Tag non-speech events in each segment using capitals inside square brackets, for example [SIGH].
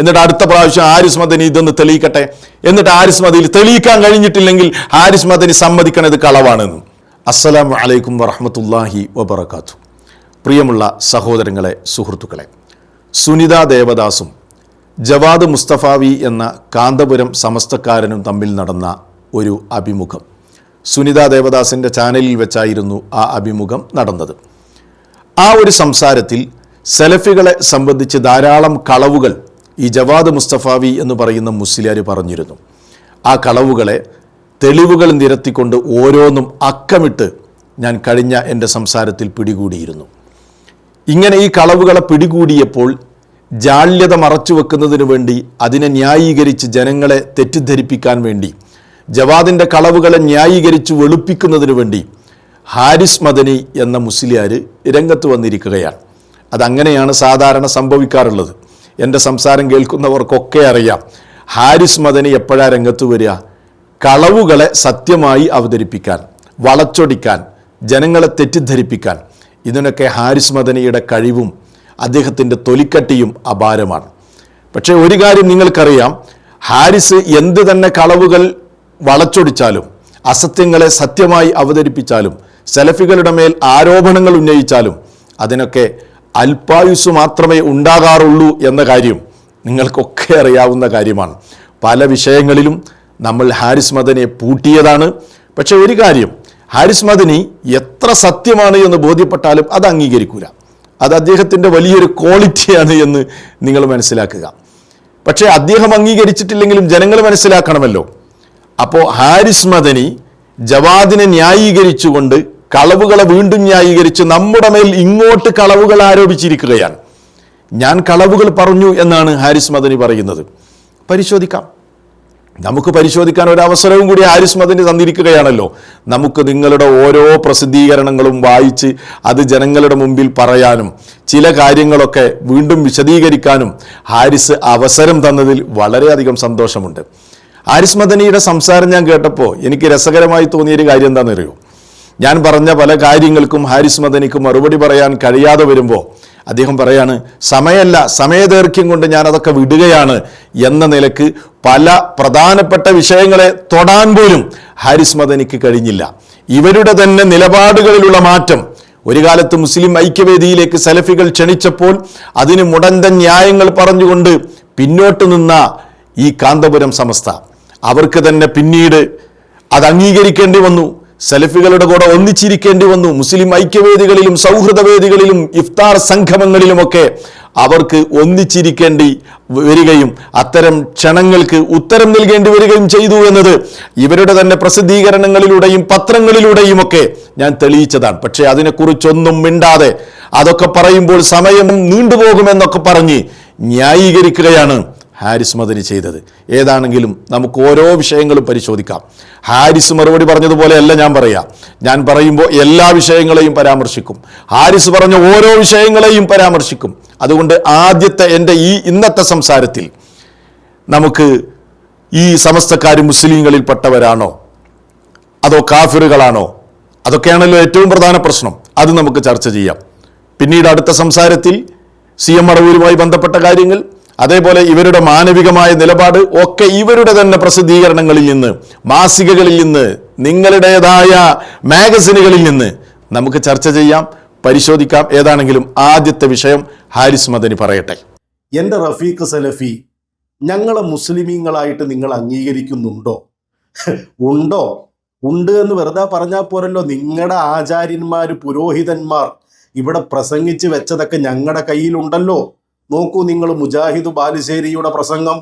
എന്നിട്ട് അടുത്ത പ്രാവശ്യം ആരിസ് മദനി ഇതൊന്ന് തെളിയിക്കട്ടെ. എന്നിട്ട് ആരിസ് മദനിൽ തെളിയിക്കാൻ കഴിഞ്ഞിട്ടില്ലെങ്കിൽ ആരിസ് മദനി സമ്മതിക്കണത് കളവാണെന്ന്. അസ്സലാമു അലൈക്കും വറഹമത്തല്ലാഹി വബർക്കാത്തു പ്രിയമുള്ള സഹോദരങ്ങളെ സുഹൃത്തുക്കളെ സുനിത ദേവദാസും ജവാദ് മുസ്തഫാവി എന്ന കാന്തപുരം സമസ്തക്കാരനും തമ്മിൽ നടന്ന ഒരു അഭിമുഖം. സുനിത ദേവദാസിന്റെ ചാനലിൽ വെച്ചായിരുന്നു ആ അഭിമുഖം നടന്നത്. ആ ഒരു സംസാരത്തിൽ സെലഫികളെ സംബന്ധിച്ച് ധാരാളം കളവുകൾ ഈ ജവാദ് മുസ്തഫാവി എന്ന് പറയുന്ന മുസ്ലിയാർ പറഞ്ഞിരുന്നു. ആ കളവുകളെ തെളിവുകൾ നിരത്തിക്കൊണ്ട് ഓരോന്നും അക്കമിട്ട് ഞാൻ കഴിഞ്ഞ എന്റെ സംസാരത്തിൽ പിടികൂടിയിരുന്നു. ഇങ്ങനെ ഈ കളവുകളെ പിടികൂടിയപ്പോൾ ജാള്യത മറച്ചു വെക്കുന്നതിന് വേണ്ടി അതിനെ ന്യായീകരിച്ച് ജനങ്ങളെ തെറ്റിദ്ധരിപ്പിക്കാൻ വേണ്ടി ജവാദിന്റെ കളവുകളെ ന്യായീകരിച്ച് വെളുപ്പിക്കുന്നതിന് വേണ്ടി ഹാരിസ് മദനി എന്ന മുസ്ലിയാർ രംഗത്ത് വന്നിരിക്കുകയാണ്. അതങ്ങനെയാണ് സാധാരണ സംഭവിക്കാറുള്ളത്. എന്റെ സംസാരം കേൾക്കുന്നവർക്കൊക്കെ അറിയാം. ഹാരിസ് മദനി എപ്പോഴാണ് രംഗത്ത് വരിക? കളവുകളെ സത്യമായി അവതരിപ്പിക്കാൻ വളച്ചൊടിക്കാൻ ജനങ്ങളെ തെറ്റിദ്ധരിപ്പിക്കാൻ. ഇതിനൊക്കെ ഹാരിസ് മദനിയുടെ കഴിവും അദ്ദേഹത്തിന്റെ തൊലിക്കട്ടിയും അപാരമാണ്. പക്ഷേ ഒരു കാര്യം നിങ്ങൾക്കറിയാം ഹാരിസ് എന്ത് തന്നെ കളവുകൾ വളച്ചൊടിച്ചാലും അസത്യങ്ങളെ സത്യമായി അവതരിപ്പിച്ചാലും സെലഫികളുടെ മേൽ ആരോപണങ്ങൾ ഉന്നയിച്ചാലും അതിനൊക്കെ അല്പായുസ് മാത്രമേ ഉണ്ടാകാറുള്ളൂ എന്ന കാര്യം നിങ്ങൾക്കൊക്കെ അറിയാവുന്ന കാര്യമാണ്. പല വിഷയങ്ങളിലും നമ്മൾ ഹാരിസ് മദനെ പൂട്ടിയതാണ്. പക്ഷെ ഒരു കാര്യം ഹാരിസ് മദനി എത്ര സത്യമാണ് എന്ന് ബോധ്യപ്പെട്ടാലും അത് അംഗീകരിക്കൂല. അത് അദ്ദേഹത്തിന്റെ വലിയൊരു ക്വാളിറ്റിയാണ് എന്ന് നിങ്ങൾ മനസ്സിലാക്കുക. പക്ഷേ അദ്ദേഹം അംഗീകരിച്ചിട്ടില്ലെങ്കിലും ജനങ്ങൾ മനസ്സിലാക്കണമല്ലോ. അപ്പോൾ ഹാരിസ് മദനി ജവാദിനെ ന്യായീകരിച്ചുകൊണ്ട് കളവുകളെ വീണ്ടും ന്യായീകരിച്ച് നമ്മുടെ മേൽ ഇങ്ങോട്ട് കളവുകൾ ആരോപിച്ചിരിക്കുകയാണ്. ഞാൻ കളവുകൾ പറഞ്ഞു എന്നാണ് ഹാരിസ് മദനി പറയുന്നത്. പരിശോധിക്കാം. നമുക്ക് പരിശോധിക്കാൻ ഒരു അവസരവും കൂടി ഹാരിസ് മദനി തന്നിരിക്കുകയാണല്ലോ. നമുക്ക് നിങ്ങളുടെ ഓരോ പ്രസിദ്ധീകരണങ്ങളും വായിച്ച് അത് ജനങ്ങളുടെ മുമ്പിൽ പറയാനും ചില കാര്യങ്ങളൊക്കെ വീണ്ടും വിശദീകരിക്കാനും ഹാരിസ് അവസരം തന്നതിൽ വളരെയധികം സന്തോഷമുണ്ട്. ഹാരിസ് മദനിയുടെ സംസാരം ഞാൻ കേട്ടപ്പോൾ എനിക്ക് രസകരമായി തോന്നിയൊരു കാര്യം എന്താണെന്നറിയോ? ഞാൻ പറഞ്ഞ പല കാര്യങ്ങൾക്കും ഹാരിസ് മദനിക്ക് മറുപടി പറയാൻ കഴിയാതെ വരുമ്പോൾ അദ്ദേഹം പറയാണ് സമയമല്ല സമയദൈർഘ്യം കൊണ്ട് ഞാൻ അതൊക്കെ വിടുകയാണ് എന്ന നിലയ്ക്ക് പല പ്രധാനപ്പെട്ട വിഷയങ്ങളെ തൊടാൻ പോലും ഹാരിസ് മദനിക്ക് കഴിഞ്ഞില്ല. ഇവരുടെ തന്നെ നിലപാടുകളിലുള്ള മാറ്റം. ഒരു കാലത്ത് മുസ്ലിം ഐക്യവേദിയിലേക്ക് സലഫികൾ ക്ഷണിച്ചപ്പോൾ അതിന് മുടന്ത ന്യായങ്ങൾ പറഞ്ഞുകൊണ്ട് പിന്നോട്ട് നിന്ന ഈ കാന്തപുരം സമസ്ത. അവർക്ക് തന്നെ പിന്നീട് അത് അംഗീകരിക്കേണ്ടി വന്നു. സലഫികളുടെ കൂടെ ഒന്നിച്ചിരിക്കേണ്ടി വന്നു. മുസ്ലിം ഐക്യവേദികളിലും സൗഹൃദവേദികളിലും ഇഫ്താർ സംഗമങ്ങളിലുമൊക്കെ അവർക്ക് ഒന്നിച്ചിരിക്കേണ്ടി വരികയും അത്തരം ക്ഷണങ്ങൾക്ക് ഉത്തരം നൽകേണ്ടി വരികയും ചെയ്തു എന്നത് ഇവരുടെ തന്നെ പ്രസിദ്ധീകരണങ്ങളിലൂടെയും പത്രങ്ങളിലൂടെയും ഒക്കെ ഞാൻ തെളിയിച്ചതാണ്. പക്ഷേ അതിനെക്കുറിച്ചൊന്നും മിണ്ടാതെ അതൊക്കെ പറയുമ്പോൾ സമയം നീണ്ടുപോകുമെന്നൊക്കെ പറഞ്ഞ് ന്യായീകരിക്കുകയാണ് ഹാരിസ് മദനി ചെയ്തത്. ഏതാണെങ്കിലും നമുക്ക് ഓരോ വിഷയങ്ങളും പരിശോധിക്കാം. ഹാരിസ് മറുപടി പറഞ്ഞതുപോലെയല്ല ഞാൻ പറയാം. ഞാൻ പറയുമ്പോൾ എല്ലാ വിഷയങ്ങളെയും പരാമർശിക്കും. ഹാരിസ് പറഞ്ഞ ഓരോ വിഷയങ്ങളെയും പരാമർശിക്കും. അതുകൊണ്ട് ആദ്യത്തെ എന്റെ ഈ ഇന്നത്തെ സംസാരത്തിൽ നമുക്ക് ഈ സമസ്തക്കാർ മുസ്ലിങ്ങളിൽപ്പെട്ടവരാണോ? അതോ കാഫിറുകളാണോ? അതൊക്കെയാണല്ലോ ഏറ്റവും പ്രധാന പ്രശ്നം. അത് നമുക്ക് ചർച്ച ചെയ്യാം. പിന്നീട് അടുത്ത സംസാരത്തിൽ സി എം അടവൂരുമായി ബന്ധപ്പെട്ട കാര്യങ്ങൾ അതേപോലെ ഇവരുടെ മാനവികമായ നിലപാട് ഒക്കെ ഇവരുടെ തന്നെ പ്രസിദ്ധീകരണങ്ങളിൽ നിന്ന് മാസികകളിൽ നിന്ന് നിങ്ങളുടേതായ മാഗസിനുകളിൽ നിന്ന് നമുക്ക് ചർച്ച ചെയ്യാം പരിശോധിക്കാം. ഏതാണെങ്കിലും ആദ്യത്തെ വിഷയം ഹാരിസ് മദനി പറയട്ടെ. എന്റെ റഫീഖ് സലഫി ഞങ്ങളെ മുസ്ലിമീങ്ങളായിട്ട് നിങ്ങൾ അംഗീകരിക്കുന്നുണ്ടോ? ഉണ്ടോ? ഉണ്ട് എന്ന് വെറുതെ പറഞ്ഞാൽ പോരല്ലോ. നിങ്ങളുടെ ആചാര്യന്മാർ പുരോഹിതന്മാർ ഇവിടെ പ്രസംഗിച്ച് വെച്ചതൊക്കെ ഞങ്ങളുടെ കയ്യിലുണ്ടല്ലോ. നോക്കൂ നിങ്ങൾ മുജാഹിദ് ബാലുശ്ശേരിയുടെ പ്രസംഗം.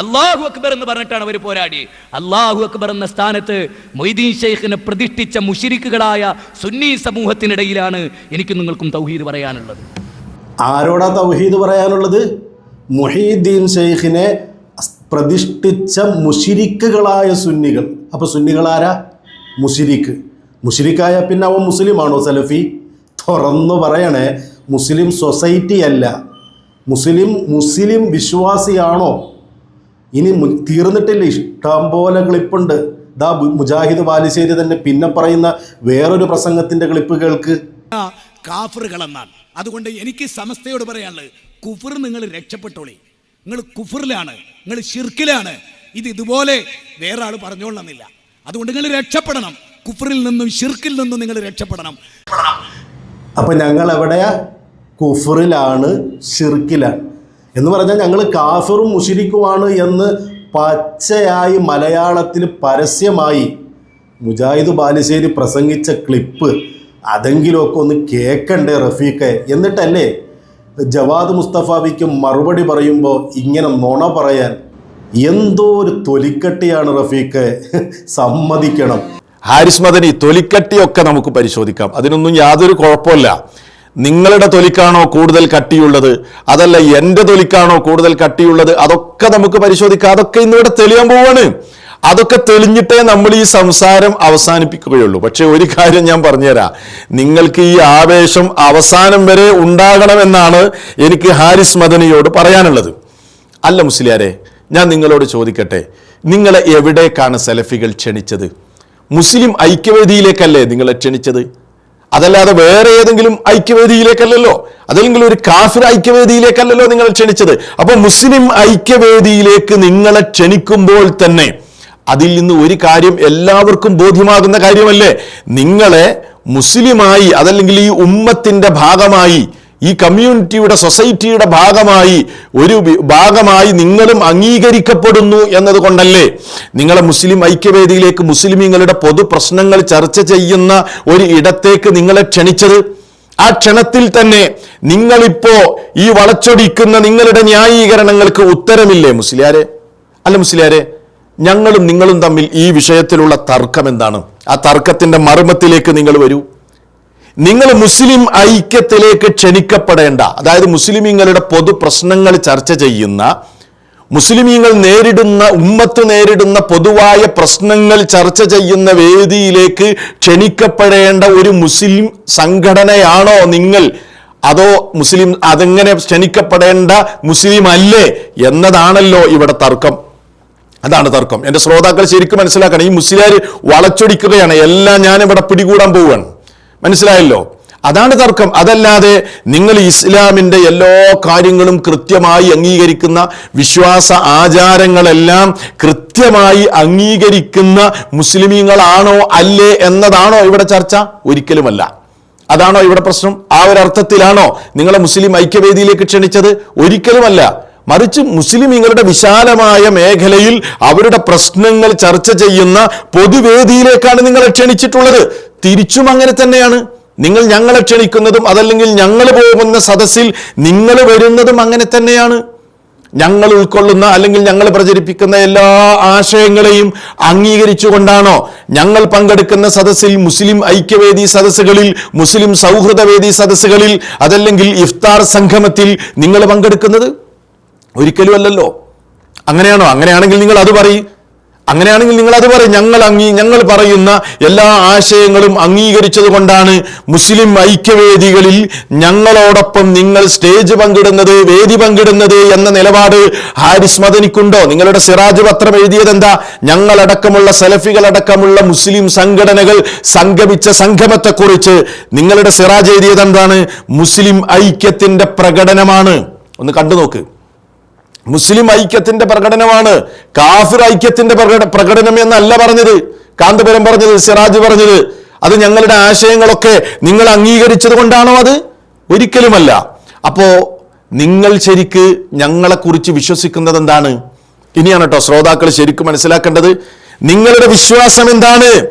അള്ളാഹു അക്ബർ എന്ന് പറഞ്ഞിട്ടാണ് അവർ പോരാടി. അള്ളാഹു അക്ബർ എന്ന സ്ഥാനത്ത് മൊയ്തീൻ ഷെയ്ഖിനെ പ്രതിഷ്ഠിച്ച മുഷിരിക്കുകളായ സുന്നി സമൂഹത്തിനിടയിലാണ് എനിക്ക് നിങ്ങൾക്കും തൗഹീദ് പറയാനുള്ളത്. ആരോടാ തൗഹീദ് പറയാനുള്ളത്? മുഹീദ്ദീൻ ഷെയ്ഖിനെ പ്രതിഷ്ഠിച്ച മുഷിരിക്കുകളായ സുന്നികൾ. അപ്പോൾ സുന്നികളാരാ മുഷിരിക്ക്. മുഷിരിക്കായ പിന്നെ അവൻ മുസ്ലിമാണോ സലഫി? തുറന്നു പറയണേ മുസ്ലിം സൊസൈറ്റി അല്ല. മുസ്ലിം മുസ്ലിം വിശ്വാസിയാണോ? ഇനി തീർന്നിട്ടില്ല. ഇഷ്ടം പോലെ ക്ലിപ്പുണ്ട്. ദാ മുജാഹിദ് ബാലുശ്ശേരി തന്നെ പിന്നെ പറയുന്ന വേറൊരു പ്രസംഗത്തിന്റെ ക്ലിപ്പ് കേൾക്ക്. കാഫറുകളെന്നാണ്. അതുകൊണ്ട് എനിക്ക് സമസ്തയോട് പറയാനുള്ളത് കുഫർ നിങ്ങൾ രക്ഷപ്പെട്ടോളി. നിങ്ങൾ കുഫറിലാണ് നിങ്ങൾ ഷിർക്കിലാണ് ഇത് ഇതുപോലെ വേറെ ആൾ പറഞ്ഞോളണമെന്നില്ല. അതുകൊണ്ട് നിങ്ങൾ രക്ഷപ്പെടണം. കുഫറിൽ നിന്നും ഷിർക്കിൽ നിന്നും നിങ്ങൾ രക്ഷപ്പെടണം. അപ്പൊ ഞങ്ങൾ എവിടെയാ കുഫറിലാണ് ഷിർക്കിലാണ് എന്ന് പറഞ്ഞാൽ ഞങ്ങൾ കാഫറും മുഷിരിക്കുമാണ് എന്ന് പച്ചയായി മലയാളത്തിൽ പരസ്യമായി മുജാഹിദ് ബാലുശ്ശേരി പ്രസംഗിച്ച ക്ലിപ്പ് അതെങ്കിലുമൊക്കെ ഒന്ന് കേൾക്കണ്ടേ റഫീഖെ? എന്നിട്ടല്ലേ ജവാദ് മുസ്തഫാവിക്ക് മറുപടി പറയുമ്പോൾ ഇങ്ങനെ നുണ പറയാൻ എന്തോ ഒരു തൊലിക്കട്ടിയാണ് റഫീഖെ? സമ്മതിക്കണം. ഹാരിസ് മദനി തൊലിക്കട്ടിയൊക്കെ നമുക്ക് പരിശോധിക്കാം. അതിനൊന്നും യാതൊരു കുഴപ്പമില്ല. നിങ്ങളുടെ തൊലിക്കാണോ കൂടുതൽ കട്ടിയുള്ളത്? അതല്ല എന്റെ തൊലിക്കാണോ കൂടുതൽ കട്ടിയുള്ളത്? അതൊക്കെ നമുക്ക് പരിശോധിക്കാം. അതൊക്കെ ഇന്നിവിടെ തെളിയാൻ പോവാണ്. അതൊക്കെ തെളിഞ്ഞിട്ടേ നമ്മൾ ഈ സംസാരം അവസാനിപ്പിക്കുകയുള്ളൂ. പക്ഷെ ഒരു കാര്യം ഞാൻ പറഞ്ഞുതരാം. നിങ്ങൾക്ക് ഈ ആവേശം അവസാനം വരെ ഉണ്ടാകണമെന്നാണ് എനിക്ക് ഹാരിസ് മദനിയോട് പറയാനുള്ളത്. അല്ല മുസ്ലിയാരെ ഞാൻ നിങ്ങളോട് ചോദിക്കട്ടെ. നിങ്ങളെ എവിടേക്കാണ് സെലഫികൾ ക്ഷണിച്ചത്? മുസ്ലിം ഐക്യവേദിയിലേക്കല്ലേ നിങ്ങളെ ക്ഷണിച്ചത്? അതല്ലാതെ വേറെ ഏതെങ്കിലും ഐക്യവേദിയിലേക്കല്ലല്ലോ? അതല്ലെങ്കിൽ ഒരു കാഫിർ ഐക്യവേദിയിലേക്കല്ലല്ലോ നിങ്ങളെ ക്ഷണിച്ചത്? അപ്പോൾ മുസ്ലിം ഐക്യവേദിയിലേക്ക് നിങ്ങളെ ക്ഷണിക്കുമ്പോൾ തന്നെ അതിൽ നിന്ന് ഒരു കാര്യം എല്ലാവർക്കും ബോധ്യമാകുന്ന കാര്യമല്ലേ? നിങ്ങളെ മുസ്ലിമായി അതല്ലെങ്കിൽ ഈ ഉമ്മത്തിന്റെ ഭാഗമായി ഈ കമ്മ്യൂണിറ്റിയുടെ സൊസൈറ്റിയുടെ ഭാഗമായി ഒരു ഭാഗമായി നിങ്ങളും അംഗീകരിക്കപ്പെടുന്നു എന്നതുകൊണ്ടല്ലേ നിങ്ങളെ മുസ്ലിം ഐക്യവേദിയിലേക്ക് മുസ്ലിമീങ്ങളുടെ പൊതു പ്രശ്നങ്ങൾ ചർച്ച ചെയ്യുന്ന ഒരു ഇടത്തേക്ക് നിങ്ങളെ ക്ഷണിച്ചത്? ആ ക്ഷണത്തിൽ തന്നെ നിങ്ങളിപ്പോ ഈ വളച്ചൊടിക്കുന്ന നിങ്ങളുടെ ന്യായീകരണങ്ങൾക്ക് ഉത്തരമില്ലേ മുസ്ലിയാരെ? അല്ല മുസ്ലിയാരെ ഞങ്ങളും നിങ്ങളും തമ്മിൽ ഈ വിഷയത്തിലുള്ള തർക്കം എന്താണ് ആ തർക്കത്തിന്റെ മർമ്മത്തിലേക്ക് നിങ്ങൾ വരൂ. നിങ്ങൾ മുസ്ലിം ഐക്യത്തിലേക്ക് ക്ഷണിക്കപ്പെടേണ്ട അതായത് മുസ്ലിമീങ്ങളുടെ പൊതു പ്രശ്നങ്ങൾ ചർച്ച ചെയ്യുന്ന മുസ്ലിമീങ്ങൾ നേരിടുന്ന ഉമ്മത്ത് നേരിടുന്ന പൊതുവായ പ്രശ്നങ്ങൾ ചർച്ച ചെയ്യുന്ന വേദിയിലേക്ക് ക്ഷണിക്കപ്പെടേണ്ട ഒരു മുസ്ലിം സംഘടനയാണോ നിങ്ങൾ? അതോ മുസ്ലിം അതെങ്ങനെ ക്ഷണിക്കപ്പെടേണ്ട മുസ്ലിം അല്ലേ എന്നതാണല്ലോ ഇവിടെ തർക്കം. അതാണ് തർക്കം. എന്റെ ശ്രോതാക്കൾ ശരിക്കും മനസ്സിലാക്കണം ഈ മുസ്ലിയാർ വളച്ചൊടിക്കുകയാണ്. എല്ലാം ഞാനിവിടെ പിടികൂടാൻ പോവുകയാണ്. മനസ്സിലായല്ലോ? അതാണ് തർക്കം. അതല്ലാതെ നിങ്ങൾ ഇസ്ലാമിന്റെ എല്ലാ കാര്യങ്ങളും കൃത്യമായി അംഗീകരിക്കുന്ന വിശ്വാസ ആചാരങ്ങളെല്ലാം കൃത്യമായി അംഗീകരിക്കുന്ന മുസ്ലിമീങ്ങളാണോ അല്ലേ എന്നതാണോ ഇവിടെ ചർച്ച? ഒരിക്കലുമല്ല. അതാണോ ഇവിടെ പ്രശ്നം? ആ ഒരു അർത്ഥത്തിലാണോ നിങ്ങളെ മുസ്ലിം ഐക്യവേദിയിലേക്ക് ക്ഷണിച്ചത്? ഒരിക്കലുമല്ല. മറിച്ച് മുസ്ലിമീങ്ങളുടെ വിശാലമായ മേഖലയിൽ അവരുടെ പ്രശ്നങ്ങൾ ചർച്ച ചെയ്യുന്ന പൊതുവേദിയിലേക്കാണ് നിങ്ങളെ ക്ഷണിച്ചിട്ടുള്ളത്. തിരിച്ചും അങ്ങനെ തന്നെയാണ്. നിങ്ങൾ ഞങ്ങളെ ക്ഷണിക്കുന്നതും അതല്ലെങ്കിൽ ഞങ്ങൾ പോകുന്ന സദസ്സിൽ നിങ്ങൾ വരുന്നതും അങ്ങനെ തന്നെയാണ്. ഞങ്ങൾ ഉൾക്കൊള്ളുന്ന അല്ലെങ്കിൽ ഞങ്ങൾ പ്രചരിപ്പിക്കുന്ന എല്ലാ ആശയങ്ങളെയും അംഗീകരിച്ചുകൊണ്ടാണോ ഞങ്ങൾ പങ്കെടുക്കുന്ന സദസ്സിൽ മുസ്ലിം ഐക്യവേദി സദസ്സുകളിൽ മുസ്ലിം സൗഹൃദവേദി സദസ്സുകളിൽ അതല്ലെങ്കിൽ ഇഫ്താർ സംഗമത്തിൽ നിങ്ങൾ പങ്കെടുക്കുന്നത്? ഒരിക്കലും അല്ലല്ലോ. അങ്ങനെയാണോ? അങ്ങനെയാണെങ്കിൽ നിങ്ങൾ അത് പറയും. അങ്ങനെയാണെങ്കിൽ നിങ്ങൾ അത് പറയും. ഞങ്ങൾ അംഗീ ഞങ്ങൾ പറയുന്ന എല്ലാ ആശയങ്ങളും അംഗീകരിച്ചത് കൊണ്ടാണ് മുസ്ലിം ഐക്യവേദികളിൽ ഞങ്ങളോടൊപ്പം നിങ്ങൾ സ്റ്റേജ് പങ്കിടുന്നത് വേദി പങ്കിടുന്നത് എന്ന നിലപാട് ഹാരിസ് മദനിക്കുണ്ടോ? നിങ്ങളുടെ സിറാജ് പത്രം എഴുതിയത് എന്താ ഞങ്ങളടക്കമുള്ള സലഫികളടക്കമുള്ള മുസ്ലിം സംഘടനകൾ സംഗമിച്ച സംഗമത്തെക്കുറിച്ച് നിങ്ങളുടെ സിറാജ് എഴുതിയത് എന്താണ് മുസ്ലിം ഐക്യത്തിന്റെ പ്രകടനമാണ്. ഒന്ന് കണ്ടു നോക്ക് മുസ്ലിം ഐക്യത്തിന്റെ പ്രകടനമാണ്. കാഫിർ ഐക്യത്തിന്റെ പ്രകട പ്രകടനം എന്നല്ല പറഞ്ഞത്. കാന്തപുരം പറഞ്ഞത് സിറാജ് പറഞ്ഞത്. അത് ഞങ്ങളുടെ ആശയങ്ങളൊക്കെ നിങ്ങൾ അംഗീകരിച്ചത് കൊണ്ടാണോ അത്? ഒരിക്കലുമല്ല. അപ്പോ നിങ്ങൾ ശരിക്ക് ഞങ്ങളെക്കുറിച്ച് വിശ്വസിക്കുന്നത് എന്താണ്? ഇനിയാണ് കേട്ടോ ശ്രോതാക്കൾ ശരിക്കും മനസ്സിലാക്കേണ്ടത്. നിങ്ങളുടെ വിശ്വാസം എന്താണ്?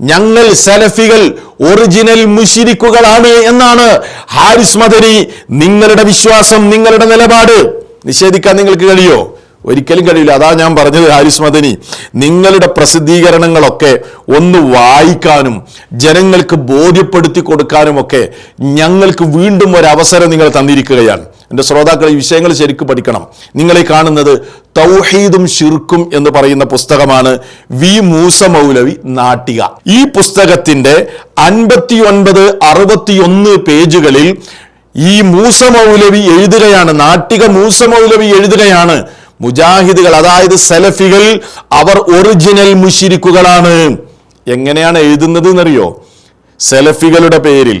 ഞങ്ങൾ സലഫികൾ ഒറിജിനൽ മുഷിരിക്കുകളാണ് എന്നാണ്. ഹാരിസ് മദനി നിങ്ങളുടെ വിശ്വാസം നിങ്ങളുടെ നിലപാട്. നിഷേധിക്കാൻ നിങ്ങൾക്ക് കഴിയോ? ഒരിക്കലും കഴിയില്ല. അതാ ഞാൻ പറഞ്ഞത് ഹാരിസ് മദനി. നിങ്ങളുടെ പ്രസിദ്ധീകരണങ്ങളൊക്കെ ഒന്ന് വായിക്കാനും ജനങ്ങൾക്ക് ബോധ്യപ്പെടുത്തി കൊടുക്കാനും ഒക്കെ ഞങ്ങൾക്ക് വീണ്ടും ഒരു അവസരം നിങ്ങൾ തന്നിരിക്കുകയാണ്. എന്റെ ശ്രോതാക്കൾ ഈ വിഷയങ്ങൾ ശരിക്കും പഠിക്കണം. നിങ്ങളെ കാണുന്നത് തൗഹീദും ഷിർക്കും എന്ന് പറയുന്ന പുസ്തകമാണ് വി മൂസ മൗലവി നാട്ടിക. ഈ പുസ്തകത്തിന്റെ അൻപത്തി ഒൻപത് അറുപത്തിയൊന്ന് പേജുകളിൽ ഈ മൂസ മൗലവി എഴുതുകയാണ് നാട്ടിക മൂസ മൗലവി എഴുതുകയാണ്. മുജാഹിദുകൾ അതായത് സലഫികൾ അവർ ഒറിജിനൽ മുഷിരിക്കുകളാണ്. എങ്ങനെയാണ് എഴുതുന്നത് എന്നറിയോ സലഫികളുടെ പേരിൽ.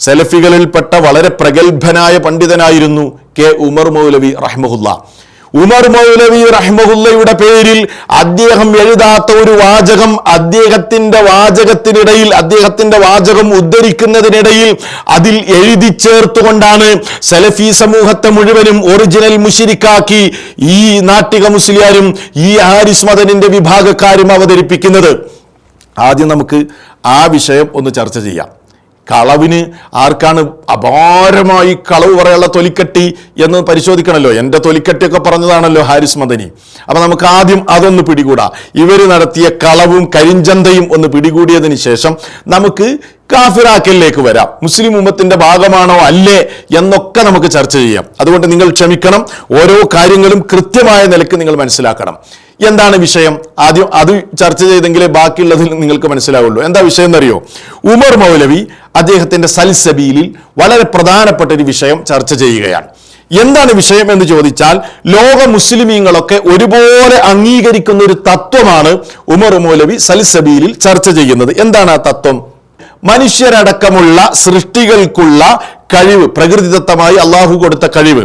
സലഫികളിൽപ്പെട്ട വളരെ പ്രഗത്ഭനായ പണ്ഡിതനായിരുന്നു കെ ഉമർ മൗലവി റഹ്മുല്ല ഉമർ മൗലവി റഹ്മുല്ലയുടെ പേരിൽ അദ്ദേഹം എഴുതാത്ത ഒരു വാചകം അദ്ദേഹത്തിന്റെ വാചകത്തിനിടയിൽ അദ്ദേഹത്തിന്റെ വാചകം ഉദ്ധരിക്കുന്നതിനിടയിൽ അതിൽ എഴുതി ചേർത്തുകൊണ്ടാണ് സലഫി സമൂഹത്തെ മുഴുവനും ഒറിജിനൽ മുഷിരിക്കാക്കി ഈ നാട്ടിക മുസ്ലിയാരും ഈ ഹാരിസ് മദനിന്റെ വിഭാഗക്കാരും അവതരിപ്പിക്കുന്നത്. ആദ്യം നമുക്ക് ആ വിഷയം ഒന്ന് ചർച്ച ചെയ്യാം. കളവിന് ആർക്കാണ് അപാരമായി കളവ് പറയാനുള്ള തൊലിക്കട്ടി എന്ന് പരിശോധിക്കണമല്ലോ എന്റെ തൊലിക്കട്ടിയൊക്കെ പറഞ്ഞതാണല്ലോ ഹാരിസ് മദനി. അപ്പം നമുക്ക് ആദ്യം അതൊന്ന് പിടികൂടാ. ഇവർ നടത്തിയ കളവും കരിഞ്ചന്തയും ഒന്ന് പിടികൂടിയതിന് ശേഷം നമുക്ക് കാഫിറാക്കലിലേക്ക് വരാം. മുസ്ലിം ഉമ്മത്തിന്റെ ഭാഗമാണോ അല്ലേ എന്നൊക്കെ നമുക്ക് ചർച്ച ചെയ്യാം. അതുകൊണ്ട് നിങ്ങൾ ക്ഷമിക്കണം. ഓരോ കാര്യങ്ങളും കൃത്യമായ നിലയ്ക്ക് നിങ്ങൾ മനസ്സിലാക്കണം. എന്താണ് വിഷയം? ആദ്യം അത് ചർച്ച ചെയ്തെങ്കിലേ ബാക്കിയുള്ളതിൽ നിങ്ങൾക്ക് മനസ്സിലാവുള്ളൂ. എന്താ വിഷയം എന്നറിയോ? ഉമർ മൗലവി അദ്ദേഹത്തിന്റെ സൽസബീലിൽ വളരെ പ്രധാനപ്പെട്ട ഒരു വിഷയം ചർച്ച ചെയ്യുകയാണ്. എന്താണ് വിഷയം എന്ന് ചോദിച്ചാൽ ലോക മുസ്ലിമീങ്ങളൊക്കെ ഒരുപോലെ അംഗീകരിക്കുന്ന ഒരു തത്വമാണ് ഉമർ മൗലവി സൽസബീലിൽ ചർച്ച ചെയ്യുന്നത്. എന്താണ് ആ തത്വം? മനുഷ്യരടക്കമുള്ള സൃഷ്ടികൾക്കുള്ള കഴിവ് പ്രകൃതിദത്തമായി അള്ളാഹു കൊടുത്ത കഴിവ്.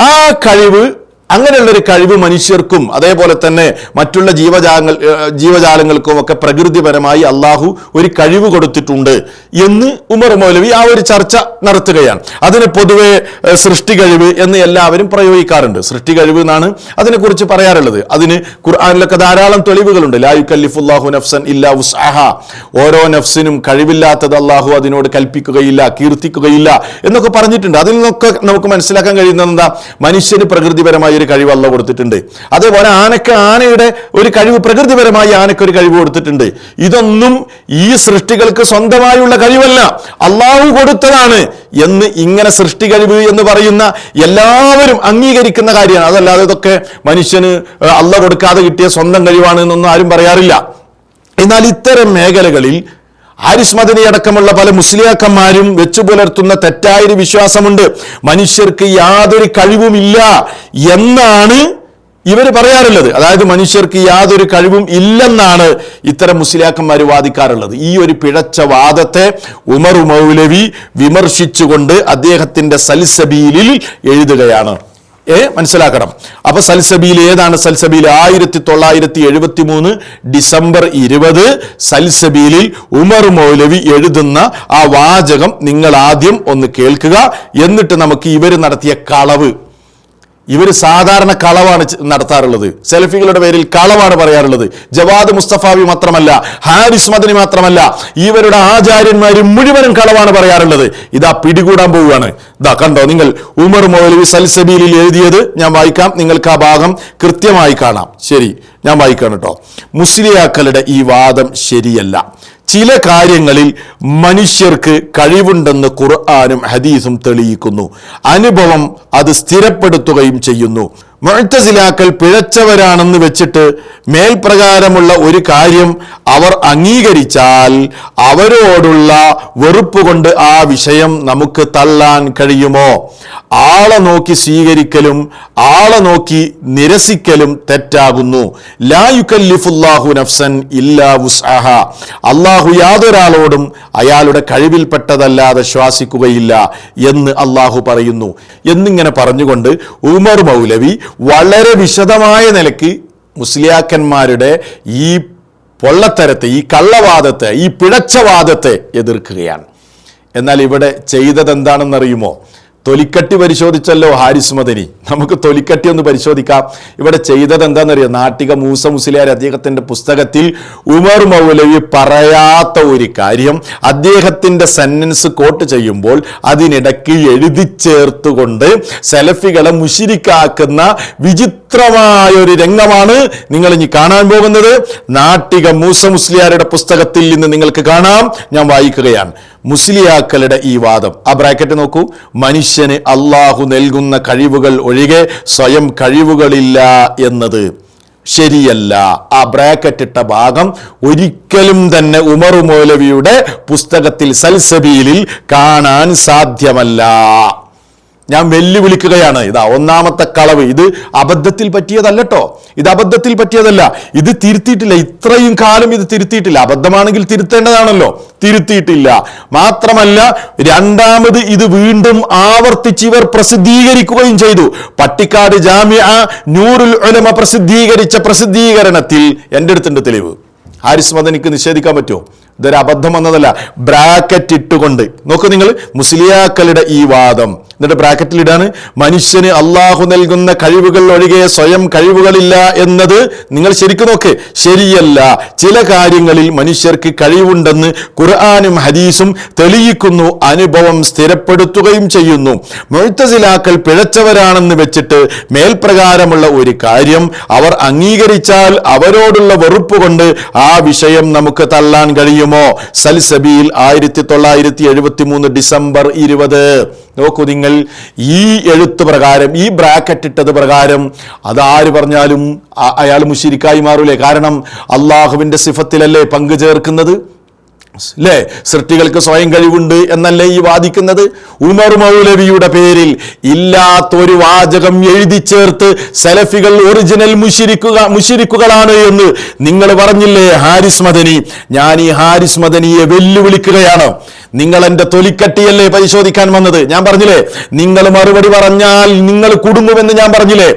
ആ കഴിവ് അങ്ങനെയുള്ള ഒരു കഴിവ് മനുഷ്യർക്കും അതേപോലെ തന്നെ മറ്റുള്ള ജീവജാലങ്ങൾ ജീവജാലങ്ങൾക്കും ഒക്കെ പ്രകൃതിപരമായി അള്ളാഹു ഒരു കഴിവ് കൊടുത്തിട്ടുണ്ട് എന്ന് ഉമർ മൗലവി ആ ഒരു ചർച്ച നടത്തുകയാണ്. അതിന് പൊതുവെ സൃഷ്ടി കഴിവ് എന്ന് എല്ലാവരും പ്രയോഗിക്കാറുണ്ട്. സൃഷ്ടി കഴിവ് എന്നാണ് അതിനെക്കുറിച്ച് പറയാറുള്ളത്. അതിന് ഖുർആാനിലൊക്കെ ധാരാളം തെളിവുകളുണ്ട്. ലായു കല്ലിഫുല്ലാഹു നഫ്സൻ ഇല്ലാ ഉസ്ആഹ ഓരോ നഫ്സിനും കഴിവില്ലാത്തത് അള്ളാഹു അതിനോട് കൽപ്പിക്കുകയില്ല കീർത്തിക്കുകയില്ല എന്നൊക്കെ പറഞ്ഞിട്ടുണ്ട്. അതിൽ നിന്നൊക്കെ നമുക്ക് മനസ്സിലാക്കാൻ കഴിയുന്നത് എന്താ? മനുഷ്യന് പ്രകൃതിപരമായ ഒരു കഴിവ് അല്ല കൊടുത്തിട്ടുണ്ട്. അതേപോലെ ആനയ്ക്ക് ആനയുടെ ഒരു കഴിവ് പ്രകൃതിപരമായി ആനയ്ക്ക് ഒരു കഴിവ് കൊടുത്തിട്ടുണ്ട്. ഇതൊന്നും ഈ സൃഷ്ടികൾക്ക് സ്വന്തമായുള്ള കഴിവല്ല. അള്ളാഹു കൊടുത്തതാണ് എന്ന് ഇങ്ങനെ സൃഷ്ടി കഴിവ് എന്ന് പറയുന്ന എല്ലാവരും അംഗീകരിക്കുന്ന കാര്യമാണ്. അതല്ലാതെ ഇതൊക്കെ മനുഷ്യന് അല്ല കൊടുക്കാതെ കിട്ടിയ സ്വന്തം കഴിവാണ് എന്നൊന്നും ആരും പറയാറില്ല. എന്നാൽ ഇത്തരം മേഖലകളിൽ ഹാരിസ് മദനി അടക്കമുള്ള പല മുസ്ലിയാക്കന്മാരും വെച്ചു പുലർത്തുന്ന തെറ്റായൊരു വിശ്വാസമുണ്ട്. മനുഷ്യർക്ക് യാതൊരു കഴിവുമില്ല എന്നാണ് ഇവർ പറയാറുള്ളത്. അതായത് മനുഷ്യർക്ക് യാതൊരു കഴിവും ഇല്ലെന്നാണ് ഇത്തരം മുസ്ലിയാക്കന്മാർ വാദിക്കാറുള്ളത്. ഈ ഒരു പിഴച്ച വാദത്തെ ഉമർ മൗലവി വിമർശിച്ചുകൊണ്ട് അദ്ദേഹത്തിന്റെ സൽസബീലിൽ എഴുതുകയാണ്. ഏ? മനസ്സിലാക്കണം. അപ്പൊ സൽസബീൽ ഏതാണ്? സൽസബീൽ ആയിരത്തി തൊള്ളായിരത്തി എഴുപത്തി മൂന്ന് ഡിസംബർ ഇരുപത് സൽസബീലിൽ ഉമർ മൗലവി എഴുതുന്ന ആ വാചകം നിങ്ങൾ ആദ്യം ഒന്ന് കേൾക്കുക. എന്നിട്ട് നമുക്ക് ഇവർ നടത്തിയ കളവ് ഇവർ സാധാരണ കളവാണ് നടത്താറുള്ളത്. സെൽഫികളുടെ പേരിൽ കളവാണ് പറയാറുള്ളത്. ജവാദ് മുസ്തഫാവി മാത്രമല്ല ഹാരിസ് മദനി മാത്രമല്ല ഇവരുടെ ആചാര്യന്മാർ മുഴുവനും കളവാണ് പറയാറുള്ളത്. ഇതാ പിടികൂടാൻ പോവുകയാണ്. ഇതാ കണ്ടോ നിങ്ങൾ ഉമർ മൗലവി സൽസബീലിൽ എഴുതിയത്? ഞാൻ വായിക്കാം. നിങ്ങൾക്ക് ആ ഭാഗം കൃത്യമായി കാണാം. ശരി ഞാൻ വായിക്കാം കേട്ടോ. മുസ്ലിയാക്കളുടെ ഈ വാദം ശരിയല്ല. ചില കാര്യങ്ങളിൽ മനുഷ്യർക്ക് കഴിവുണ്ടെന്ന് ഖുർആാനും ഹദീസും തെളിയിക്കുന്നു. അനുഭവം അത് സ്ഥിരപ്പെടുത്തുകയും ചെയ്യുന്നു. മുഴത്തസിലാക്കൾ പിഴച്ചവരാണെന്ന് വെച്ചിട്ട് മേൽപ്രകാരമുള്ള ഒരു കാര്യം അവർ അംഗീകരിച്ചാൽ അവരോടുള്ള വെറുപ്പ് കൊണ്ട് ആ വിഷയം നമുക്ക് തള്ളാൻ കഴിയുമോ? ആളെ നോക്കി സ്വീകരിക്കലും ആളെ നോക്കി നിരസിക്കലും തെറ്റാകുന്നു. ലാ യുക്കല്ലിഫുല്ലാഹു നഫ്സൻ ഇല്ലാ വുസ്അഹ. അള്ളാഹു യാതൊരാളോടും അയാളുടെ കഴിവിൽപ്പെട്ടതല്ലാതെ ശ്വാസിക്കുകയില്ല എന്ന് അള്ളാഹു പറയുന്നു. എന്നിങ്ങനെ പറഞ്ഞുകൊണ്ട് ഉമർ മൗലവി വളരെ വിശദമായ നിലയ്ക്ക് മുസ്ലിയാക്കന്മാരുടെ ഈ പൊള്ളത്തരത്തെ ഈ കള്ളവാദത്തെ ഈ പിഴച്ചവാദത്തെ എതിർക്കുകയാണ്. എന്നാൽ ഇവിടെ ചെയ്തത് എന്താണെന്നറിയുമോ തൊലിക്കട്ടി പരിശോധിച്ചല്ലോ ഹാരിസ് മദനി. നമുക്ക് തൊലിക്കട്ടി ഒന്ന് പരിശോധിക്കാം. ഇവിടെ ചെയ്തത് എന്താണെന്നറിയോ? നാട്ടിക മൂസ മുസ്ലിയാർ അദ്ദേഹത്തിന്റെ പുസ്തകത്തിൽ ഉമർ മൗലവി പറയാത്ത ഒരു കാര്യം. അദ്ദേഹത്തിന്റെ സെന്റൻസ് കോട്ട് ചെയ്യുമ്പോൾ അതിനിടയ്ക്ക് എഴുതി ചേർത്തുകൊണ്ട് സെലഫികളെ മുഷിരിക്കാക്കുന്ന വിചിത്രമായ ഒരു രംഗമാണ് നിങ്ങൾ ഇനി കാണാൻ പോകുന്നത്. നാട്ടിക മൂസ മുസ്ലിയാരുടെ പുസ്തകത്തിൽ നിന്ന് നിങ്ങൾക്ക് കാണാം. ഞാൻ വായിക്കുകയാണ്. മുസ്ലിയാക്കളുടെ ഈ വാദം. ആ ബ്രാക്കറ്റ് നോക്കൂ. മനുഷ്യന് അള്ളാഹു നൽകുന്ന കഴിവുകൾ ഒഴികെ സ്വയം കഴിവുകളില്ല എന്നത് ശരിയല്ല. ആ ബ്രാക്കറ്റിട്ട ഭാഗം ഒരിക്കലും തന്നെ ഉമർ മൗലവിയുടെ പുസ്തകത്തിൽ സൽസബീലിൽ കാണാൻ സാധ്യമല്ല. ഞാൻ വെല്ലുവിളിക്കുകയാണ്. ഇതാ ഒന്നാമത്തെ കളവ്. ഇത് അബദ്ധത്തിൽ പറ്റിയതല്ലട്ടോ. ഇത് അബദ്ധത്തിൽ പറ്റിയതല്ല. ഇത് തിരുത്തിയിട്ടില്ല. ഇത്രയും കാലം ഇത് തിരുത്തിയിട്ടില്ല. അബദ്ധമാണെങ്കിൽ തിരുത്തേണ്ടതാണല്ലോ. തിരുത്തിയിട്ടില്ല. മാത്രമല്ല രണ്ടാമത് ഇത് വീണ്ടും ആവർത്തിച്ച് ഇവർ പ്രസിദ്ധീകരിക്കുകയും ചെയ്തു. പട്ടിക്കാട് ജാമ്യ നൂറുൽ ഉലമ പ്രസിദ്ധീകരിച്ച പ്രസിദ്ധീകരണത്തിൽ എന്റെ അടുത്തുണ്ട് തെളിവ്. ഹാരിസ് മദനിക്ക് നിഷേധിക്കാൻ പറ്റുമോ? ഇതൊരു അബദ്ധം വന്നതല്ല. ബ്രാക്കറ്റ് ഇട്ടുകൊണ്ട്. നോക്കൂ നിങ്ങൾ മുസ്ലിയാക്കളുടെ ഈ വാദം. എന്നിട്ട് ബ്രാക്കറ്റിൽ ഇടാണ് മനുഷ്യന് അള്ളാഹു നൽകുന്ന കഴിവുകൾ ഒഴികെ സ്വയം കഴിവുകളില്ല എന്നത് നിങ്ങൾ ശരിക്കും നോക്ക്. ശരിയല്ല. ചില കാര്യങ്ങളിൽ മനുഷ്യർക്ക് കഴിവുണ്ടെന്ന് ഖുർആാനും ഹദീസും തെളിയിക്കുന്നു അനുഭവം സ്ഥിരപ്പെടുത്തുകയും ചെയ്യുന്നു. മുഴുത്തസിലാക്കൾ പിഴച്ചവരാണെന്ന് വെച്ചിട്ട് മേൽപ്രകാരമുള്ള ഒരു കാര്യം അവർ അംഗീകരിച്ചാൽ അവരോടുള്ള വെറുപ്പ് കൊണ്ട് ആ വിഷയം നമുക്ക് തള്ളാൻ കഴിയുമോ സൽസബിയിൽ ആയിരത്തി തൊള്ളായിരത്തി എഴുപത്തി മൂന്ന് ഡിസംബർ ഇരുപത്. നോക്കൂ നിങ്ങൾ ഈ എഴുത്ത് പ്രകാരം ഈ ബ്രാക്കറ്റ് ഇട്ടത് പ്രകാരം അതാര് പറഞ്ഞാലും അയാൾ മുഷിരിക്കായി മാറൂലേ. കാരണം അള്ളാഹുവിന്റെ സിഫത്തിലല്ലേ പങ്കു ചേർക്കുന്നത്? അല്ലേ സൃഷ്ടികൾക്ക് സ്വയം കഴിവുണ്ട് എന്നല്ലേ ഈ വാദിക്കുന്നത്? ഉമർ മൗലവിയുടെ പേരിൽ ഇല്ലാത്തൊരു വാചകം എഴുതി ചേർത്ത് സെലഫികൾ ഒറിജിനൽ മുഷിരിക്കുക മുഷിരിക്കുകളാണ് എന്ന് നിങ്ങൾ പറഞ്ഞില്ലേ? ഹാരിസ് മദനി. ഞാൻ ഈ ഹാരിസ് മദനിയെ വെല്ലുവിളിക്കുകയാണ്. നിങ്ങൾ എന്റെ തൊലിക്കട്ടിയല്ലേ പരിശോധിക്കാൻ വന്നത്? ഞാൻ പറഞ്ഞില്ലേ നിങ്ങൾ മറുപടി പറഞ്ഞാൽ നിങ്ങൾ കുടുങ്ങുമെന്ന് ഞാൻ പറഞ്ഞില്ലേ?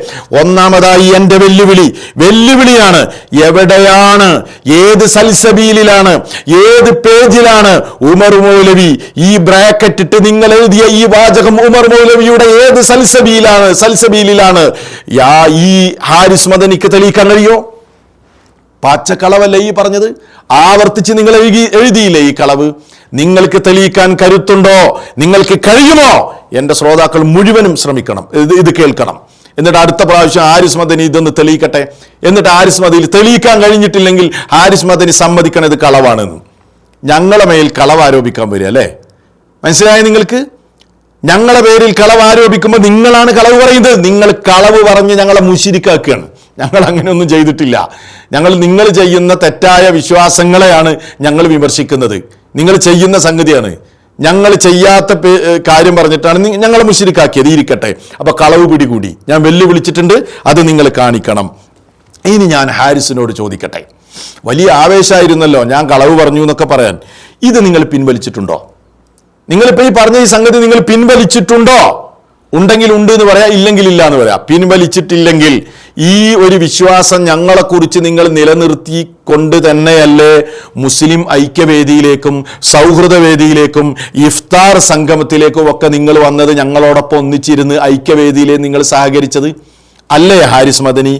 ഒന്നാമതായി എന്റെ വെല്ലുവിളി. വെല്ലുവിളിയാണ് എവിടെയാണ് ഏത് സൽസബീലിലാണ് ഏത് പേജിലാണ് ഉമർ മൗലവി ഈ ബ്രാക്കറ്റ് ഇട്ട് നിങ്ങൾ എഴുതിയ ഈ വാചകം ഉമർ മൗലവിയുടെ ഏത് സൽസബീലാണ് സൽസബീലിലാണ്? യാ ഈ ഹാരിസ് മദനിക്ക് തെളിയിക്കാൻ കഴിയോ? പാച്ചക്കളവല്ലേ ഈ പറഞ്ഞത്? ആവർത്തിച്ച് നിങ്ങൾ എഴുതി എഴുതിയില്ലേ ഈ കളവ്? നിങ്ങൾക്ക് തെളിയിക്കാൻ കരുത്തുണ്ടോ? നിങ്ങൾക്ക് കഴിയുമോ? എന്റെ ശ്രോതാക്കൾ മുഴുവനും ശ്രമിക്കണം. ഇത് ഇത് കേൾക്കണം. എന്നിട്ട് അടുത്ത പ്രാവശ്യം ഹാരിസ് മദനി ഇതൊന്ന് തെളിയിക്കട്ടെ? എന്നിട്ട് ഹാരിസ് മദനിൽ തെളിയിക്കാൻ കഴിഞ്ഞിട്ടില്ലെങ്കിൽ ഹാരിസ് മദനി സമ്മതിക്കണത് കളവാണെന്ന്. ഞങ്ങളെ മേൽ കളവ് ആരോപിക്കാൻ വരിക അല്ലേ? മനസ്സിലായ നിങ്ങൾക്ക്? ഞങ്ങളുടെ പേരിൽ കളവ് ആരോപിക്കുമ്പോൾ നിങ്ങളാണ് കളവ് പറയുന്നത്. നിങ്ങൾ കളവ് പറഞ്ഞ് ഞങ്ങളെ മുശിരിക്കാക്കുകയാണ് ഞങ്ങൾ അങ്ങനെയൊന്നും ചെയ്തിട്ടില്ല. ഞങ്ങൾ നിങ്ങൾ ചെയ്യുന്ന തെറ്റായ വിശ്വാസങ്ങളെയാണ് ഞങ്ങൾ വിമർശിക്കുന്നത്. നിങ്ങൾ ചെയ്യുന്ന സംഗതിയാണ്. ഞങ്ങൾ ചെയ്യാത്ത കാര്യം പറഞ്ഞിട്ടാണ് ഞങ്ങൾ ഞങ്ങളെ മുഷിരിക്കാക്കിയത്. ഇരിക്കട്ടെ. അപ്പോൾ കളവ് പിടികൂടി. ഞാൻ വെല്ലുവിളിച്ചിട്ടുണ്ട്. അത് നിങ്ങൾ കാണിക്കണം. ഇനി ഞാൻ ഹാരിസിനോട് ചോദിക്കട്ടെ. വലിയ ആവേശമായിരുന്നല്ലോ. ഞാൻ കളവ് പറഞ്ഞു എന്നൊക്കെ പറയാൻ. ഇത് നിങ്ങൾ പിൻവലിച്ചിട്ടുണ്ടോ? നിങ്ങളിപ്പോ ഈ പറഞ്ഞ ഈ സംഗതി നിങ്ങൾ പിൻവലിച്ചിട്ടുണ്ടോ? ഉണ്ടെങ്കിൽ ഉണ്ട് എന്ന് പറയാം ഇല്ലെങ്കിൽ ഇല്ല എന്ന് പറയാം. പിൻവലിച്ചിട്ടില്ലെങ്കിൽ ഈ ഒരു വിശ്വാസം ഞങ്ങളെക്കുറിച്ച് നിങ്ങൾ നിലനിർത്തി കൊണ്ട് തന്നെയല്ലേ മുസ്ലിം ഐക്യവേദിയിലേക്കും സൗഹൃദവേദിയിലേക്കും ഇഫ്താർ സംഗമത്തിലേക്കും ഒക്കെ നിങ്ങൾ വന്നത് ഞങ്ങളോടൊപ്പം ഒന്നിച്ചിരുന്ന് ഐക്യവേദിയിലെ നിങ്ങൾ സഹകരിച്ചത്? അല്ലേ ഹാരിസ് മദനി?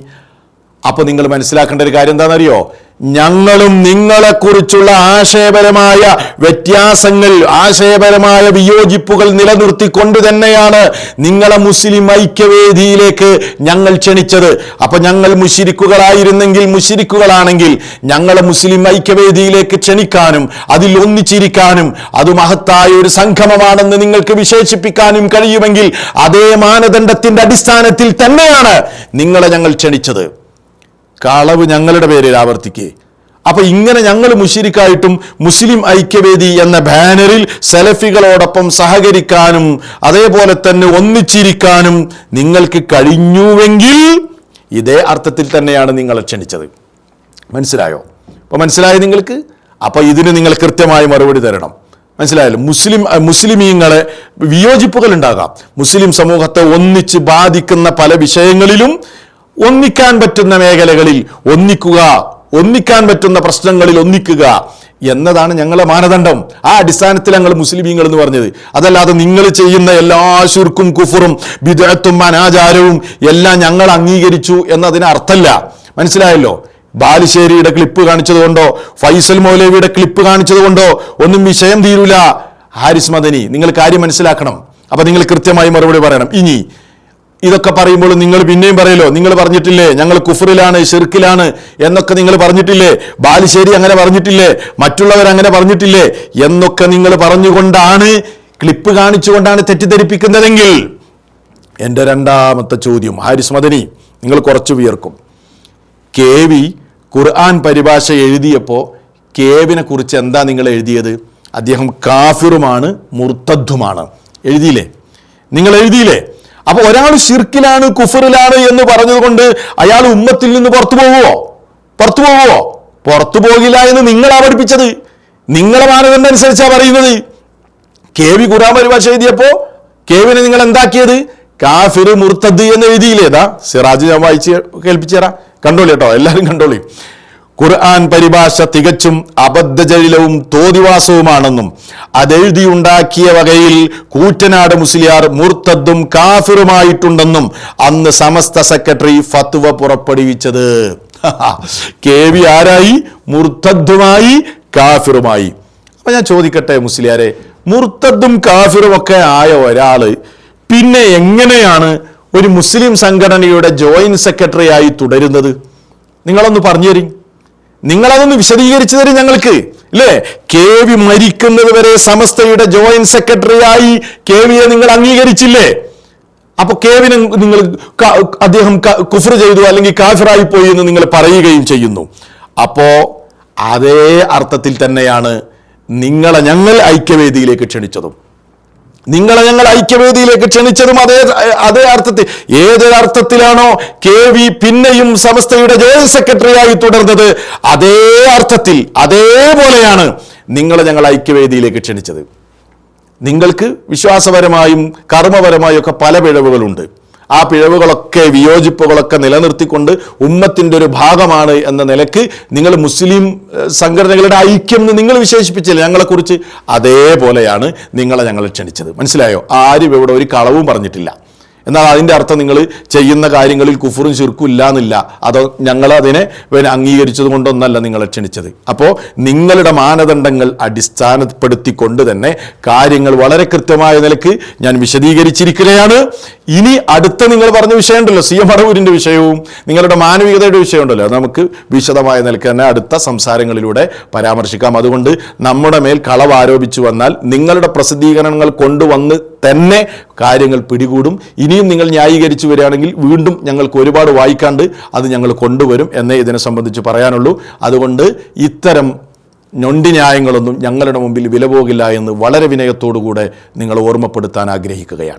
അപ്പോൾ നിങ്ങൾ മനസ്സിലാക്കേണ്ട ഒരു കാര്യം എന്താണെന്നറിയോ? ഞങ്ങളും നിങ്ങളെക്കുറിച്ചുള്ള ആശയപരമായ വ്യത്യാസങ്ങൾ ആശയപരമായ വിയോജിപ്പുകൾ നിലനിർത്തിക്കൊണ്ട് തന്നെയാണ് നിങ്ങളെ മുസ്ലിം ഐക്യവേദിയിലേക്ക് ഞങ്ങൾ ക്ഷണിച്ചത്. അപ്പൊ ഞങ്ങൾ മുഷിരിക്കുകളായിരുന്നെങ്കിൽ മുഷിരിക്കുകളാണെങ്കിൽ ഞങ്ങളെ മുസ്ലിം ഐക്യവേദിയിലേക്ക് ക്ഷണിക്കാനും അതിൽ ഒന്നിച്ചിരിക്കാനും അത് മഹത്തായ ഒരു സംഗമമാണെന്ന് നിങ്ങൾക്ക് വിശേഷിപ്പിക്കാനും കഴിയുമെങ്കിൽ അതേ മാനദണ്ഡത്തിന്റെ അടിസ്ഥാനത്തിൽ തന്നെയാണ് നിങ്ങളെ ഞങ്ങൾ ക്ഷണിച്ചത്. കളവ് ഞങ്ങളുടെ പേരിൽ ആവർത്തിക്കേ. അപ്പൊ ഇങ്ങനെ ഞങ്ങൾ മുഷിരിക്കായിട്ടും മുസ്ലിം ഐക്യവേദി എന്ന ബാനറിൽ സെലഫികളോടൊപ്പം സഹകരിക്കാനും അതേപോലെ തന്നെ ഒന്നിച്ചിരിക്കാനും നിങ്ങൾക്ക് കഴിഞ്ഞുവെങ്കിൽ ഇതേ അർത്ഥത്തിൽ തന്നെയാണ് നിങ്ങളെ ക്ഷണിച്ചത്. മനസ്സിലായോ? അപ്പോൾ മനസ്സിലായോ നിങ്ങൾക്ക്? അപ്പോൾ ഇതിന് നിങ്ങൾ കൃത്യമായി മറുപടി തരണം. മനസ്സിലായല്ലോ? മുസ്ലിം മുസ്ലിമീങ്ങളെ വിയോജിപ്പുകൾ ഉണ്ടാകാം. മുസ്ലിം സമൂഹത്തെ ഒന്നിച്ച് ബാധിക്കുന്ന പല വിഷയങ്ങളിലും ഒന്നിക്കാൻ പറ്റുന്ന മേഖലകളിൽ ഒന്നിക്കുക ഒന്നിക്കാൻ പറ്റുന്ന പ്രശ്നങ്ങളിൽ ഒന്നിക്കുക എന്നതാണ് ഞങ്ങളെ മാനദണ്ഡം. ആ അടിസ്ഥാനത്തിൽ ഞങ്ങൾ മുസ്ലിമീങ്ങൾ എന്ന് പറഞ്ഞത്. അതല്ലാതെ നിങ്ങൾ ചെയ്യുന്ന എല്ലാ ശുർക്കും കുഫറും വിദഗ്ധത്തും അനാചാരവും എല്ലാം ഞങ്ങൾ അംഗീകരിച്ചു എന്നതിന് അർത്ഥമല്ല മനസ്സിലായല്ലോ? ബാലുശ്ശേരിയുടെ ക്ലിപ്പ് കാണിച്ചത് കൊണ്ടോ ഫൈസൽ മൗലവിയുടെ ക്ലിപ്പ് കാണിച്ചത് കൊണ്ടോ ഒന്നും വിഷയം തീരൂല. ഹാരിസ് മദനി നിങ്ങൾ കാര്യം മനസ്സിലാക്കണം. അപ്പൊ നിങ്ങൾ കൃത്യമായി മറുപടി പറയണം. ഇനി ഇതൊക്കെ പറയുമ്പോൾ നിങ്ങൾ പിന്നെയും പറയലോ നിങ്ങൾ പറഞ്ഞിട്ടില്ലേ ഞങ്ങൾ കുഫറിലാണ് ഷിർക്കിലാണ് എന്നൊക്കെ നിങ്ങൾ പറഞ്ഞിട്ടില്ലേ ബാലുശ്ശേരി അങ്ങനെ പറഞ്ഞിട്ടില്ലേ മറ്റുള്ളവർ അങ്ങനെ പറഞ്ഞിട്ടില്ലേ എന്നൊക്കെ നിങ്ങൾ പറഞ്ഞുകൊണ്ടാണ് ക്ലിപ്പ് കാണിച്ചുകൊണ്ടാണ് തെറ്റിദ്ധരിപ്പിക്കുന്നതെങ്കിൽ എന്റെ രണ്ടാമത്തെ ചോദ്യം ഹാരിസ് മദനി നിങ്ങൾ കുറച്ച് വിയർക്കും. കെ വി ഖുർആൻ പരിഭാഷ എഴുതിയപ്പോൾ കേവിനെ കുറിച്ച് എന്താ നിങ്ങൾ എഴുതിയത്? അദ്ദേഹം കാഫിറുമാണ് മുർത്തദ്ധുമാണ് എഴുതിയില്ലേ? നിങ്ങൾ എഴുതിയില്ലേ? അപ്പൊ ഒരാൾ ഷിർക്കിലാണ് കുഫറിലാണ് എന്ന് പറഞ്ഞതുകൊണ്ട് അയാൾ ഉമ്മത്തിൽ നിന്ന് പുറത്തു പോവുമോ പുറത്തു പോവുമോ പുറത്തു പോകില്ല എന്ന് നിങ്ങളാ പഠിപ്പിച്ചത്. നിങ്ങളെ മാനദണ്ഡം അനുസരിച്ചാ പറയുന്നത്. കെ വി ഖുറാൻ പരിഭാഷ എഴുതിയപ്പോ കേവിനെ നിങ്ങൾ എന്താക്കിയത്? കാഫിർ മുർത്തദ് എന്ന് എഴുതിയില്ലേതാ സിറാജ് ഞാൻ വായിച്ച് കേൾപ്പിച്ചു തരാം. കണ്ടോളി കേട്ടോ എല്ലാവരും കണ്ടോളി. ഖുർആൻ പരിഭാഷ തികച്ചും അബദ്ധജലിലവും തോതിവാസവുമാണെന്നും അതെഴുതിയുണ്ടാക്കിയ വകയിൽ കൂറ്റനാട് മുസ്ലിയാർ മൂർത്തദ്ദും കാഫിറുമായിട്ടുണ്ടെന്നും അന്ന് സമസ്ത സെക്രട്ടറി ഫത്വ പുറപ്പെടുവിച്ചത്. [LAUGHS] കെ വി ആരായി? മുർത്തദ്ദുമായി കാഫിറുമായി. അപ്പൊ ഞാൻ ചോദിക്കട്ടെ മുസ്ലിയാരെ മുർത്തദ്ദും കാഫിറും ഒക്കെ ആയ ഒരാൾ പിന്നെ എങ്ങനെയാണ് ഒരു മുസ്ലിം സംഘടനയുടെ ജോയിന്റ് സെക്രട്ടറി ആയി തുടരുന്നത്? നിങ്ങളൊന്ന് പറഞ്ഞു തരും. നിങ്ങളതൊന്ന് വിശദീകരിച്ചു തരും ഞങ്ങൾക്ക്. ഇല്ലേ കെ വി മരിക്കുന്നത് വരെ സമസ്തയുടെ ജോയിന്റ് സെക്രട്ടറി ആയി കെ വിയെ നിങ്ങൾ അംഗീകരിച്ചില്ലേ? അപ്പൊ കേവിനെ നിങ്ങൾ അദ്ദേഹം കുഫർ ചെയ്തു അല്ലെങ്കിൽ കാഫിറായി പോയി എന്ന് നിങ്ങൾ പറയുകയും ചെയ്യുന്നു. അപ്പോ അതേ അർത്ഥത്തിൽ തന്നെയാണ് നിങ്ങളെ ഞങ്ങൾ ഐക്യവേദിയിലേക്ക് ക്ഷണിച്ചതും. നിങ്ങളെ ഞങ്ങൾ ഐക്യവേദിയിലേക്ക് ക്ഷണിച്ചതും അതേ അതേ അർത്ഥത്തിൽ. ഏത് അർത്ഥത്തിലാണോ കെ വി പിന്നെയും സമസ്തയുടെ ജോയിന്റ് സെക്രട്ടറി ആയി തുടർന്നത് അതേ അർത്ഥത്തിൽ അതേപോലെയാണ് നിങ്ങളെ ഞങ്ങൾ ഐക്യവേദിയിലേക്ക് ക്ഷണിച്ചത്. നിങ്ങൾക്ക് വിശ്വാസപരമായും കർമ്മപരമായും ഒക്കെ പല പിഴവുകളുണ്ട്. ആ പിഴവുകളൊക്കെ വിയോജിപ്പുകളൊക്കെ നിലനിർത്തിക്കൊണ്ട് ഉമ്മത്തിന്റെ ഒരു ഭാഗമാണ് എന്ന നിലയ്ക്ക് നിങ്ങൾ മുസ്ലിം സംഘടനകളുടെ ഐക്യം എന്ന് നിങ്ങൾ വിശേഷിപ്പിച്ചില്ല. ഞങ്ങളെക്കുറിച്ച് അതേപോലെയാണ് നിങ്ങളെ ഞങ്ങൾ ക്ഷണിച്ചത്. മനസ്സിലായോ? ആരും ഇവിടെ ഒരു കളവും പറഞ്ഞിട്ടില്ല. എന്നാൽ അതിന്റെ അർത്ഥം നിങ്ങൾ ചെയ്യുന്ന കാര്യങ്ങളിൽ കുഫറും ചുരുക്കും ഇല്ല എന്നില്ല അതോ ഞങ്ങൾ അതിനെ അംഗീകരിച്ചത് കൊണ്ടൊന്നല്ല നിങ്ങളെ ക്ഷണിച്ചത്. അപ്പോൾ നിങ്ങളുടെ മാനദണ്ഡങ്ങൾ അടിസ്ഥാനപ്പെടുത്തിക്കൊണ്ട് തന്നെ കാര്യങ്ങൾ വളരെ കൃത്യമായ നിലയ്ക്ക് ഞാൻ വിശദീകരിച്ചിരിക്കുകയാണ്. ഇനി അടുത്ത നിങ്ങൾ പറഞ്ഞ വിഷയമുണ്ടല്ലോ സി എം അടവൂരിന്റെ വിഷയവും നിങ്ങളുടെ മാനവികതയുടെ വിഷയമുണ്ടല്ലോ അത് നമുക്ക് വിശദമായ നിലയ്ക്ക് തന്നെ അടുത്ത സംസാരങ്ങളിലൂടെ പരാമർശിക്കാം. അതുകൊണ്ട് നമ്മുടെ മേൽ കളവ് ആരോപിച്ചു വന്നാൽ നിങ്ങളുടെ പ്രസിദ്ധീകരണങ്ങൾ കൊണ്ടുവന്ന് തന്നെ കാര്യങ്ങൾ പിടികൂടും. ഇനിയും നിങ്ങൾ ന്യായീകരിച്ചു വരികയാണെങ്കിൽ വീണ്ടും ഞങ്ങൾക്ക് ഒരുപാട് വായിക്കാണ്ട് അത് ഞങ്ങൾ കൊണ്ടുവരും എന്നേ ഇതിനെ സംബന്ധിച്ച് പറയാനുള്ളൂ. അതുകൊണ്ട് ഇത്തരം ഞൊണ്ടി ന്യായങ്ങളൊന്നും ഞങ്ങളുടെ മുമ്പിൽ വില പോകില്ല എന്ന് വളരെ വിനയത്തോടുകൂടെ നിങ്ങൾ ഓർമ്മപ്പെടുത്താൻ ആഗ്രഹിക്കുകയാണ്.